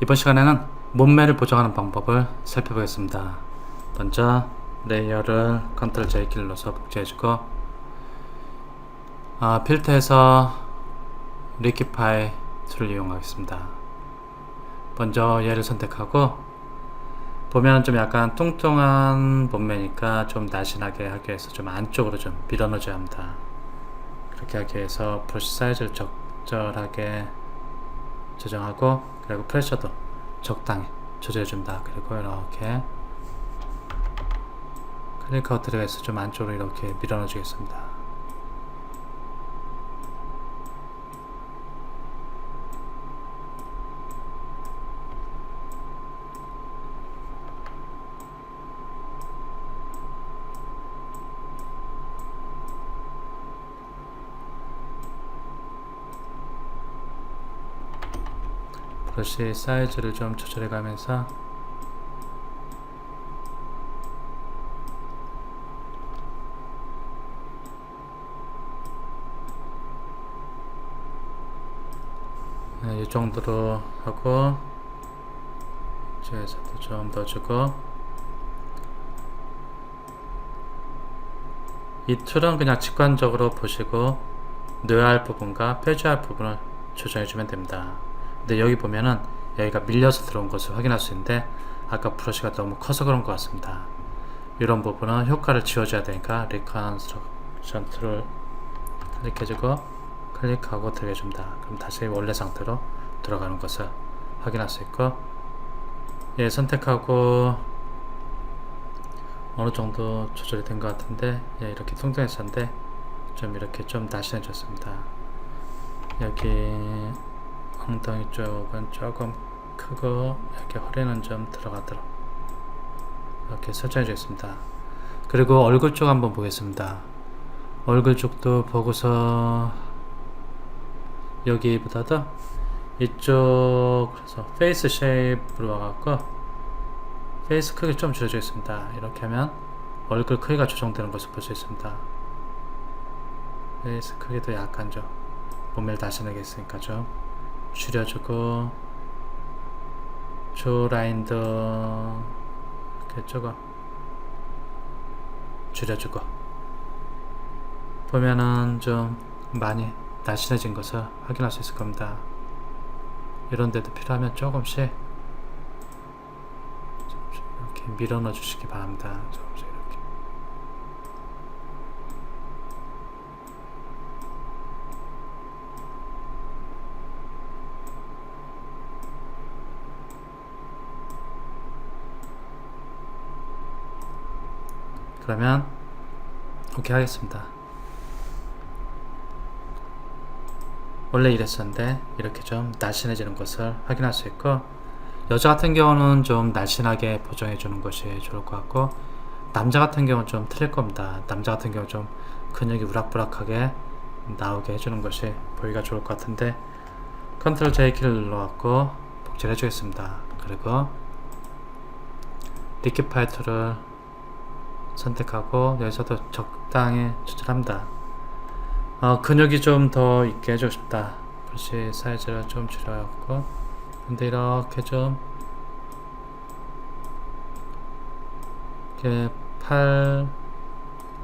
이번 시간에는 몸매를 보정하는 방법을 살펴보겠습니다. 먼저 레이어를 컨트롤 J 키를 눌러서 복제해주고 아, 필터에서 리키파이 툴을 이용하겠습니다. 먼저 얘를 선택하고 보면 좀 약간 뚱뚱한 몸매니까 좀 날씬하게 하기 위해서 좀 안쪽으로 좀 밀어넣어줘야 합니다. 그렇게 하기 위해서 브러쉬 사이즈를 적절하게 조정하고 그리고 프레셔도 적당히 조절해준다. 그리고 이렇게 클리커 들어가서 좀 안쪽으로 이렇게 밀어넣어 주겠습니다. 브러쉬 사이즈를 좀 조절해 가면서 네, 이 정도로 하고 이쪽에서도 좀 넣어주고 이 툴은 그냥 직관적으로 보시고 넣어야 할 부분과 빼줘야 할 부분을 조정해 주면 됩니다. 근데 여기 보면은 여기가 밀려서 들어온 것을 확인할 수 있는데 아까 브러쉬가 너무 커서 그런 것 같습니다. 이런 부분은 효과를 지워줘야 되니까 리컨스트럭션 툴을 클릭해주고 클릭하고 들어가줍니다. 그럼 다시 원래 상태로 들어가는 것을 확인할 수 있고 예 선택하고 어느 정도 조절이 된 것 같은데 예 이렇게 뚱뚱했었는데 좀 이렇게 좀 날씬해졌습니다. 여기 엉덩이 쪽은 조금 크고 이렇게 허리는 좀 들어가도록 이렇게 설정해 주겠습니다. 그리고 얼굴 쪽 한번 보겠습니다. 얼굴 쪽도 보고서 여기보다도 이쪽 그래서 페이스 쉐입으로 와갖고 페이스 크기 좀 줄여주겠습니다. 이렇게 하면 얼굴 크기가 조정되는 것을 볼 수 있습니다. 페이스 크기도 약간 좀 몸매를 다시내게 했으니까 좀 줄여주고 조 라인도 이렇게 조금 줄여주고 보면은 좀 많이 날씬해진 것을 확인할 수 있을 겁니다. 이런 데도 필요하면 조금씩 조금씩 이렇게 밀어 넣어 주시기 바랍니다. 조금씩 이렇게 그러면 오케이 하겠습니다. 원래 이랬었는데 이렇게 좀 날씬해지는 것을 확인할 수 있고 여자 같은 경우는 좀 날씬하게 보정해 주는 것이 좋을 것 같고 남자 같은 경우는 좀 틀릴 겁니다. 남자 같은 경우 좀 근육이 우락부락하게 나오게 해주는 것이 보기가 좋을 것 같은데 컨트롤 J 키를 눌러갖고 복제를 해주겠습니다. 그리고 리퀴 파이 툴을 선택하고 여기서도 적당히 조절합니다. 어, 근육이 좀 더 있게 해주고 싶다. 브러쉬 사이즈를 좀 줄여갖고 근데 이렇게 좀 이렇게 팔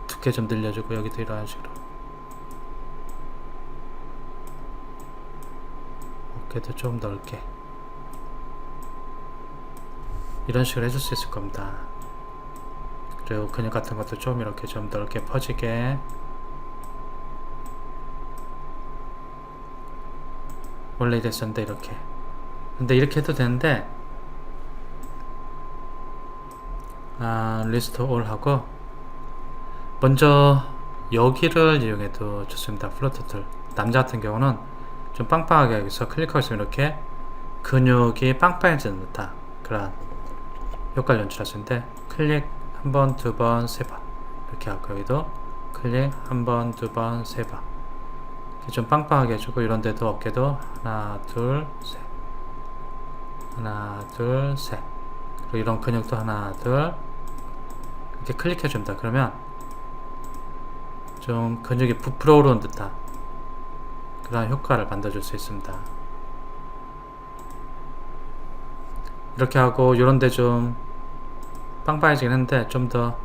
두께 좀 늘려주고 여기도 이런 식으로 어깨도 좀 넓게 이런 식으로 해줄 수 있을 겁니다. 그리고 근육 같은 것도 좀 이렇게 좀 넓게 퍼지게. 원래 이랬었는데 이렇게. 근데 이렇게 해도 되는데 아 리스트 올 하고 먼저 여기를 이용해도 좋습니다. 플로트 툴. 남자 같은 경우는 좀 빵빵하게 여기서 클릭하고 있으면 이렇게 근육이 빵빵해지는 듯한 그런 효과를 연출할 수 있는데 클릭 한 번, 두 번, 세 번. 이렇게 하고 여기도 클릭 한 번, 두 번, 세 번. 이렇게 좀 빵빵하게 해주고 이런 데도 어깨도 하나, 둘, 셋. 하나, 둘, 셋. 그리고 이런 근육도 하나, 둘. 이렇게 클릭해 줍니다. 그러면 좀 근육이 부풀어 오르는 듯한 그런 효과를 만들어줄 수 있습니다. 이렇게 하고 요런데 좀 빵빵해지긴 했는데 좀 더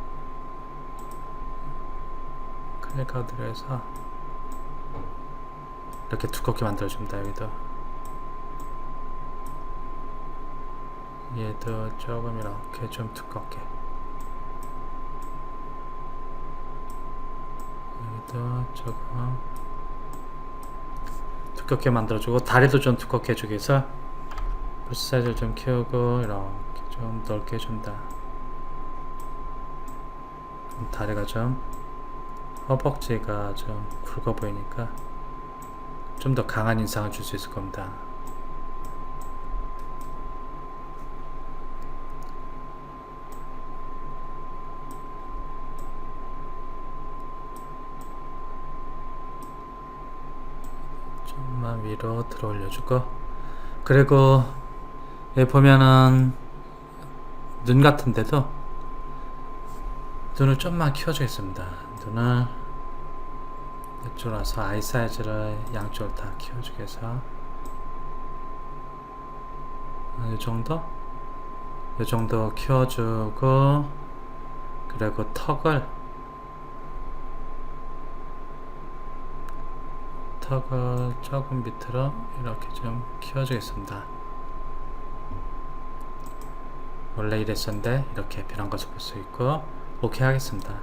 클릭하드로 해서 이렇게 두껍게 만들어줍니다 여기도. 얘도 조금 이렇게 좀 두껍게. 여기도 조금 두껍게 만들어주고 다리도 좀 두껍게 해주기 위해서 브러쉬 사이즈를 좀 키우고 이렇게 좀 넓게 해준다 다리가 좀 허벅지가 좀 굵어 보이니까 좀 더 강한 인상을 줄 수 있을 겁니다. 좀만 위로 들어 올려주고 그리고 여기 보면은 눈 같은데도 눈을 좀만 키워주겠습니다 눈을 이쪽으로 와서 아이 사이즈를 양쪽을 다 키워주기 위해서 이 정도? 이 정도 키워주고 그리고 턱을 턱을 조금 밑으로 이렇게 좀 키워주겠습니다. 원래 이랬었는데 이렇게 변한 것을 볼 수 있고 오케이 하겠습니다.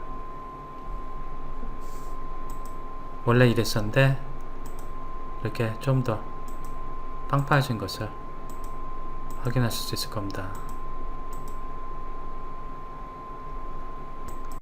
원래 이랬었는데 이렇게 좀 더 빵빵해진 것을 확인하실 수 있을 겁니다.